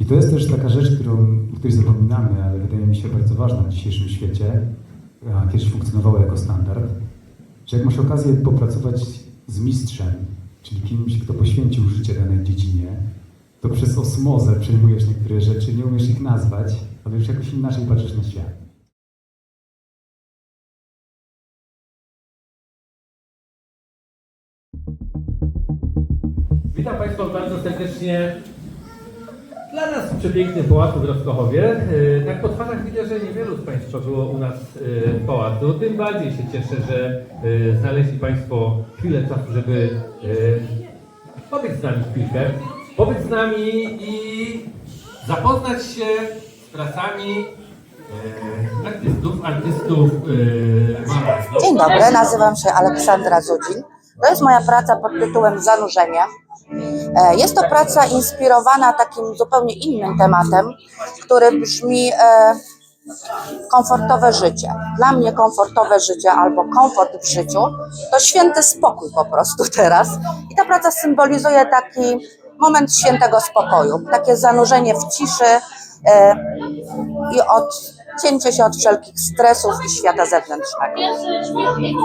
I to jest też taka rzecz, którą, o której zapominamy, ale wydaje mi się bardzo ważna w dzisiejszym świecie, a kiedyś funkcjonowała jako standard, że jak masz okazję popracować z mistrzem, czyli kimś, kto poświęcił życie danej dziedzinie, to przez osmozę przejmujesz niektóre rzeczy, nie umiesz ich nazwać, ale już jakoś inaczej patrzysz na świat. Witam Państwa bardzo serdecznie. Dla nas w przepięknym pałacu w Rostkochowie. Yy, Tak po twarzach widzę, że niewielu z Państwa było u nas yy, w pałacu. Tym bardziej się cieszę, że yy, znaleźli Państwo chwilę czasu, żeby pobyć z nami chwilkę. Pobyć z nami i zapoznać się z pracami artystów, artystów. Dzień dobry, nazywam się Aleksandra Zudzin. To jest moja praca pod tytułem Zanurzenie. E, Jest to praca inspirowana takim zupełnie innym tematem, który brzmi e, komfortowe życie. Dla mnie komfortowe życie albo komfort w życiu to święty spokój po prostu teraz. I ta praca symbolizuje taki moment świętego spokoju, takie zanurzenie w ciszy e, i odcięcie się od wszelkich stresów i świata zewnętrznego. Pierwszy śmietnik,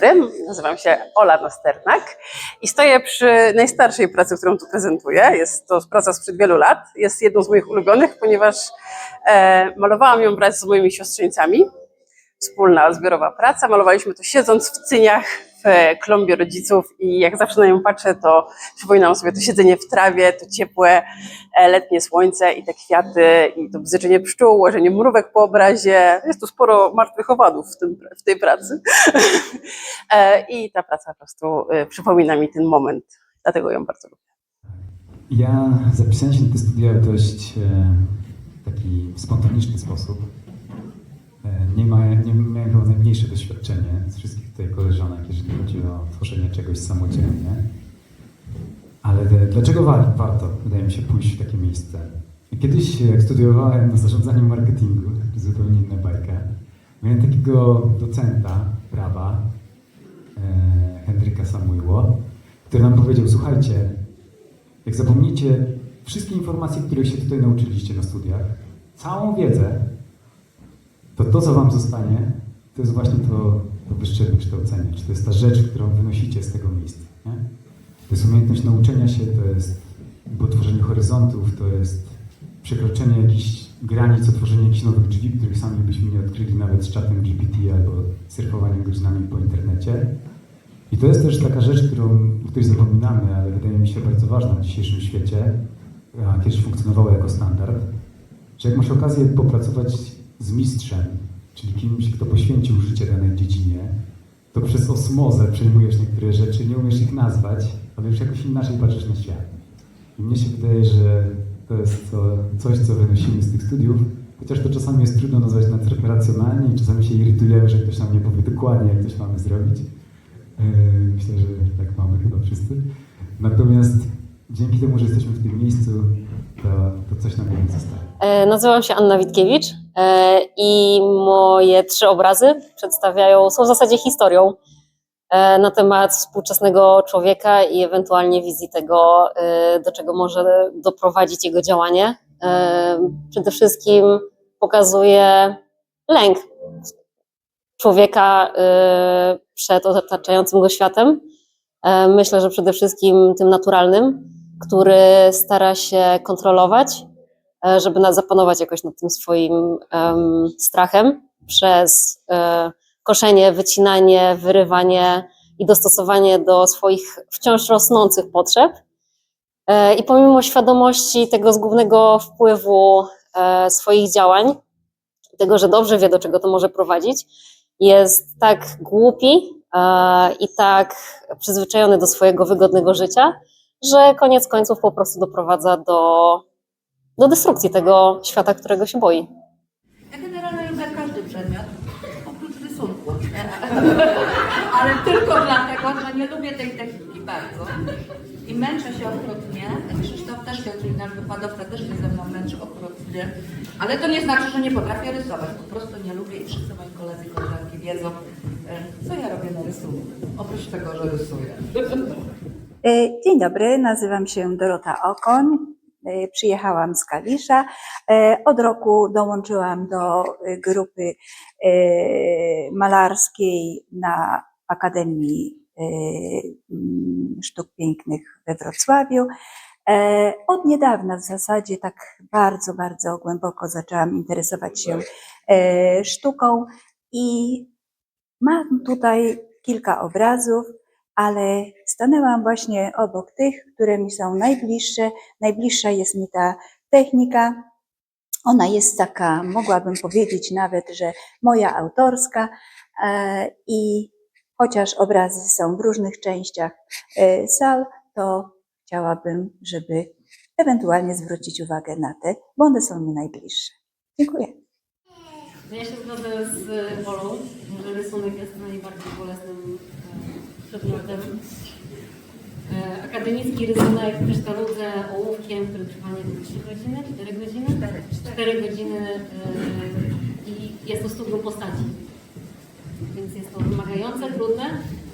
dobry, nazywam się Ola Nosternak i stoję przy najstarszej pracy, którą tu prezentuję. Jest to praca sprzed wielu lat. Jest jedną z moich ulubionych, ponieważ e, malowałam ją wraz z moimi siostrzeńcami. Wspólna, zbiorowa praca. Malowaliśmy to siedząc w cyniach w klombie rodziców i jak zawsze na nią patrzę, to przypominam sobie to siedzenie w trawie, to ciepłe e, letnie słońce i te kwiaty i to bzyczenie pszczół, łożenie mrówek po obrazie. Jest tu sporo martwych owadów w, tym, w tej pracy. E, I ta praca po prostu e, przypomina mi ten moment, dlatego ją bardzo lubię. Ja zapisałem się na te studia w dość taki spontaniczny sposób. E, nie, ma, nie miałem chyba najmniejsze doświadczenie z wszystkich tutaj koleżanek, jeżeli chodzi o tworzenie czegoś samodzielnie. Ale dlaczego war, warto, wydaje mi się, pójść w takie miejsce? Kiedyś, jak studiowałem na zarządzaniu marketingu, zupełnie inna bajka, miałem takiego docenta prawa, e, Henryka Samuiło, który nam powiedział, słuchajcie, jak zapomnicie wszystkie informacje, których się tutaj nauczyliście na studiach, całą wiedzę, to to, co wam zostanie, to jest właśnie to, to wyższe wykształcenie, czy to jest ta rzecz, którą wynosicie z tego miejsca. Nie? To jest umiejętność nauczenia się, to jest tworzenie horyzontów, to jest przekroczenie jakichś granic, otworzenie jakichś nowych drzwi, których sami byśmy nie odkryli nawet z czatem GPT albo surfowaniem godzinami po internecie. I to jest też taka rzecz, którą, o zapominamy, ale wydaje mi się bardzo ważna w dzisiejszym świecie, a kiedyś funkcjonowała jako standard, że jak masz okazję popracować z mistrzem, czyli kimś, kto poświęcił życie danej dziedzinie, to przez osmozę przejmujesz niektóre rzeczy, nie umiesz ich nazwać, ale już jakoś inaczej patrzysz na świat. I mnie się wydaje, że to jest to coś, co wynosimy z tych studiów, chociaż to czasami jest trudno nazwać racjonalnie i czasami się irytujemy, że ktoś nam nie powie dokładnie, jak coś mamy zrobić. Yy, Myślę, że tak mamy chyba wszyscy. Natomiast dzięki temu, że jesteśmy w tym miejscu, to, to coś nam jednak zostaje. E, Nazywam się Anna Witkiewicz e, i moje trzy obrazy przedstawiają, są w zasadzie historią e, na temat współczesnego człowieka i ewentualnie wizji tego, do czego może doprowadzić jego działanie. Przede wszystkim pokazuje lęk człowieka przed otaczającym go światem. Myślę, że przede wszystkim tym naturalnym, który stara się kontrolować, e, żeby zapanować jakoś nad tym swoim em, strachem przez e, koszenie, wycinanie, wyrywanie i dostosowanie do swoich wciąż rosnących potrzeb. E, I pomimo świadomości tego zgubnego wpływu swoich działań, tego, że dobrze wie, do czego to może prowadzić, jest tak głupi i tak przyzwyczajony do swojego wygodnego życia, że koniec końców po prostu doprowadza do, do destrukcji tego świata, którego się boi. Ja generalnie lubię każdy przedmiot Oprócz rysunku ale tylko dlatego, że nie lubię tej techniki bardzo. I męczę się okrutnie. Krzysztof też się, czyli nasz wykładowca też się ze mną męczy okrutnie. Ale to nie znaczy, że nie potrafię rysować. Po prostu nie lubię i wszyscy moi koledzy i koleżanki wiedzą, e, co ja robię na rysunku. Oprócz tego, że rysuję. E, Dzień dobry, nazywam się Dorota Okoń. E, Przyjechałam z Kalisza. E, Od roku dołączyłam do grupy malarskiej na Akademii mm, Sztuk Pięknych we Wrocławiu. Od niedawna w zasadzie tak bardzo, bardzo głęboko zaczęłam interesować się sztuką i mam tutaj kilka obrazów ale stanęłam właśnie obok tych, które mi są najbliższe. Najbliższa jest mi ta technika. Ona jest taka, mogłabym powiedzieć nawet, że moja autorska e, i chociaż obrazy są w różnych częściach e, sal, to chciałabym, żeby ewentualnie zwrócić uwagę na te, bo one są mi najbliższe. Dziękuję. Ja się zgodzę z Wolą, że rysunek jest najbardziej bolesnym e, przedmiotem. E, Akademicki rysunek w krystaludze ołówkiem, który trwa nie wiem, 3 godziny, 4 godziny? 4 godziny e, i jest to studium postaci. Więc jest to wymagające, trudne,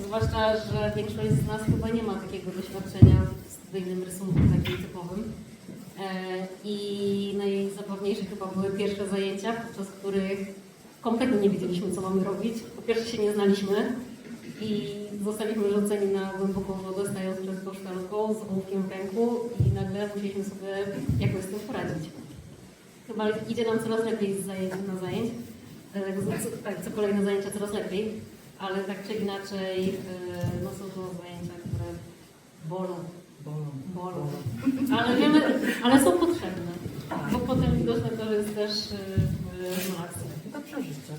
zwłaszcza, że większość z nas chyba nie ma takiego doświadczenia w studyjnym rysunku takim typowym. E, I najzabawniejsze chyba były pierwsze zajęcia, podczas których kompletnie nie wiedzieliśmy, co mamy robić. Po pierwsze się nie znaliśmy i zostaliśmy rzuceni na głęboką wodę, stając przed tą szklanką z ołówkiem w ręku i nagle musieliśmy sobie jakoś z tym poradzić. Chyba idzie nam coraz lepiej z zajęć na zajęć. E, co- Tak, co kolejne zajęcia coraz lepiej, ale tak czy inaczej e, no są to zajęcia, które bolą. Bolą. Bolą. Ale wiemy, ale są potrzebne. Bo potem widoczne to jest też e, w malarstwie. Dobrze życzę.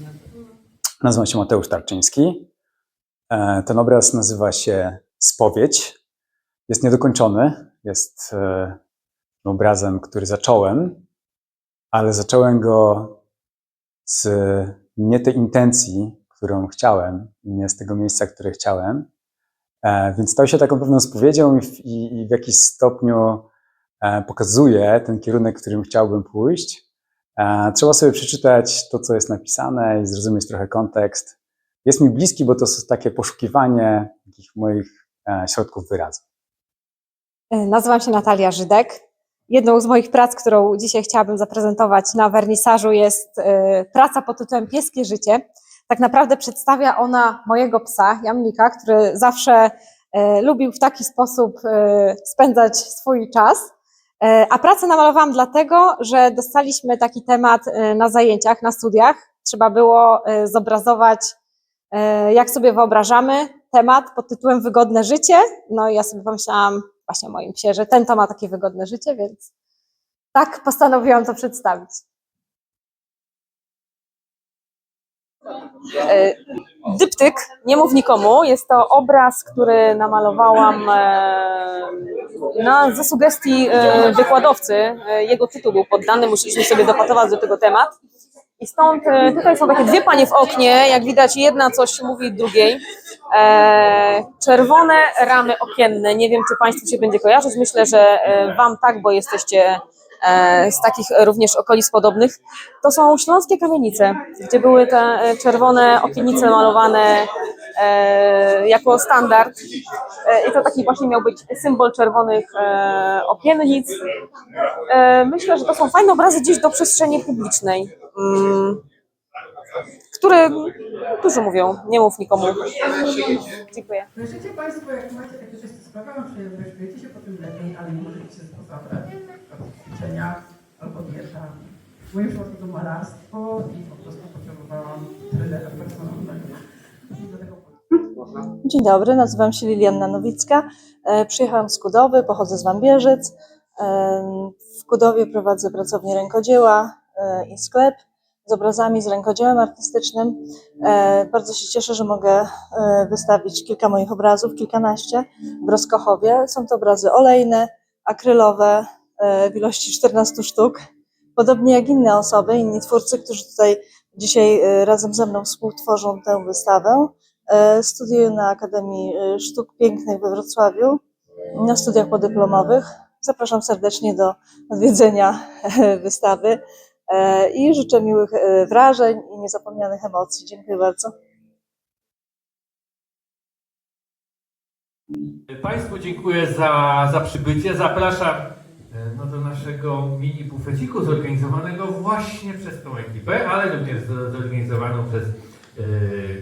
Nazywam się Mateusz Tarczyński. E, Ten obraz nazywa się Spowiedź. Jest niedokończony. Jest e, obrazem, który zacząłem, ale zacząłem go z nie tej intencji, którą chciałem, nie z tego miejsca, które chciałem. E, Więc stał się taką pewną spowiedzią i w, jakiś stopniu pokazuje ten kierunek, w którym chciałbym pójść. Trzeba sobie przeczytać to, co jest napisane i zrozumieć trochę kontekst. Jest mi bliski, bo to jest takie poszukiwanie takich moich e, środków wyrazu. Nazywam się Natalia Żydek. Jedną z moich prac, którą dzisiaj chciałabym zaprezentować na wernisażu jest e, praca pod tytułem Pieskie życie. Tak naprawdę przedstawia ona mojego psa, Jamnika, który zawsze e, lubił w taki sposób e, spędzać swój czas. E, A pracę namalowałam dlatego, że dostaliśmy taki temat e, na zajęciach, na studiach. Trzeba było e, zobrazować, e, jak sobie wyobrażamy temat pod tytułem Wygodne życie. No i ja sobie pomyślałam, właśnie o moim psie, że ten to ma takie wygodne życie, więc tak postanowiłam to przedstawić. E, Dyptyk, nie mów nikomu, jest to obraz, który namalowałam e, na, ze sugestii e, wykładowcy. E, Jego tytuł był poddany, musieliśmy sobie dopatować do tego temat. I stąd e, tutaj są takie dwie panie w oknie, jak widać jedna coś mówi drugiej. E, czerwone ramy okienne, nie wiem czy Państwu się będzie kojarzyć, myślę, że e, Wam tak, bo jesteście z takich również okolic podobnych. To są śląskie kamienice, gdzie były te czerwone okiennice malowane jako standard. I to taki właśnie miał być symbol czerwonych okiennic. Myślę, że to są fajne obrazy gdzieś do przestrzeni publicznej. Mm, które dużo mówią, nie mów nikomu. Dziękuję. Słyszycie Państwo, jak macie takie rzeczy, sprawiają przyjemność, czujecie się po tym lepiej, ale nie możecie się z zabrać. Od ćwiczenia albo dieta. W moim przypadku to malarstwo i po prostu potrzebowałam personalnego. Dzień dobry, nazywam się Lilianna Nowicka. E, Przyjechałam z Kudowy, pochodzę z Wambierzyc. E, W Kudowie prowadzę pracownię rękodzieła i sklep z obrazami, z rękodziełem artystycznym. E, Bardzo się cieszę, że mogę e, wystawić kilka moich obrazów, kilkanaście w Roskochowie. Są to obrazy olejne, akrylowe e, w ilości 14 sztuk. Podobnie jak inne osoby, inni twórcy, którzy tutaj dzisiaj e, razem ze mną współtworzą tę wystawę. E, Studiuję na Akademii e, Sztuk Pięknych we Wrocławiu, na studiach podyplomowych. Zapraszam serdecznie do odwiedzenia wystawy e, i życzę miłych e, wrażeń i niezapomnianych emocji. Dziękuję bardzo. Państwu dziękuję za, za przybycie. Zapraszam e, no, do naszego mini bufeciku zorganizowanego właśnie przez tą ekipę, ale również zo- zorganizowaną przez e,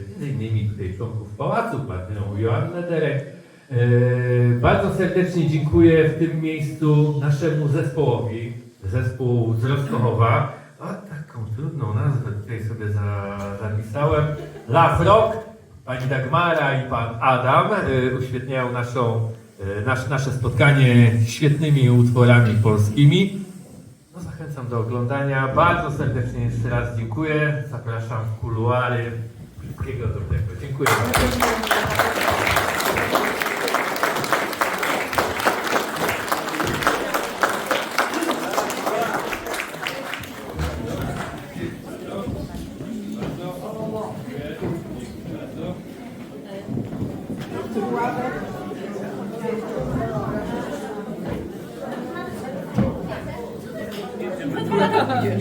między innymi tutaj członków Pałacu, panią Joannę Derek. E, bardzo serdecznie dziękuję w tym miejscu naszemu zespołowi, zespół z Rostkochowa. Trudną nazwę tutaj sobie za, zapisałem. Lafrok, pani Dagmara i pan Adam y, uświetniają naszą, y, nasz, nasze spotkanie świetnymi utworami polskimi. No, zachęcam do oglądania. Bardzo serdecznie jeszcze raz dziękuję. Zapraszam w kuluary. Wszystkiego dobrego. Dziękuję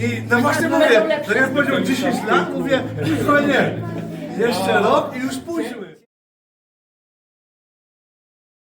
I no właśnie mówię, to ja powiedział 10 lat, mówię, chyba nie. Jeszcze rok i już.